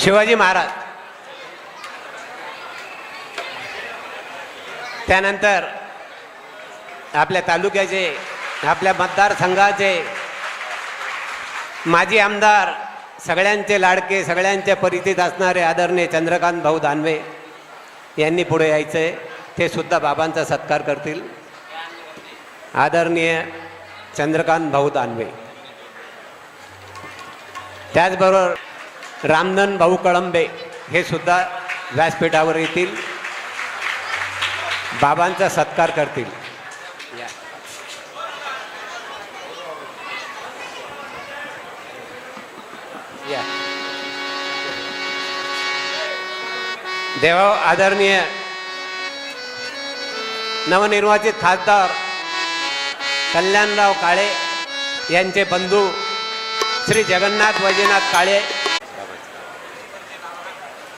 शिवाजी महाराज. त्यानंतर आपल्या तालुक्याचे आपल्या मतदारसंघाचे माजी आमदार सगळ्यांचे लाडके सगळ्यांच्या परिचित असणारे आदरणीय चंद्रकांत भाऊ दानवे यांनी पुढे यायचे ते सुद्धा बाबांचा सत्कार करतील. आदरणीय चंद्रकांत भाऊ दानवे. त्याचबरोबर रामधन भाऊ कळंबे हे सुद्धा व्यासपीठावर येतील बाबांचा सत्कार करतील या. देवा आदरणीय नवनिर्वाचित खासदार कल्याणराव काळे यांचे बंधू श्री जगन्नाथ वैजनाथ काळे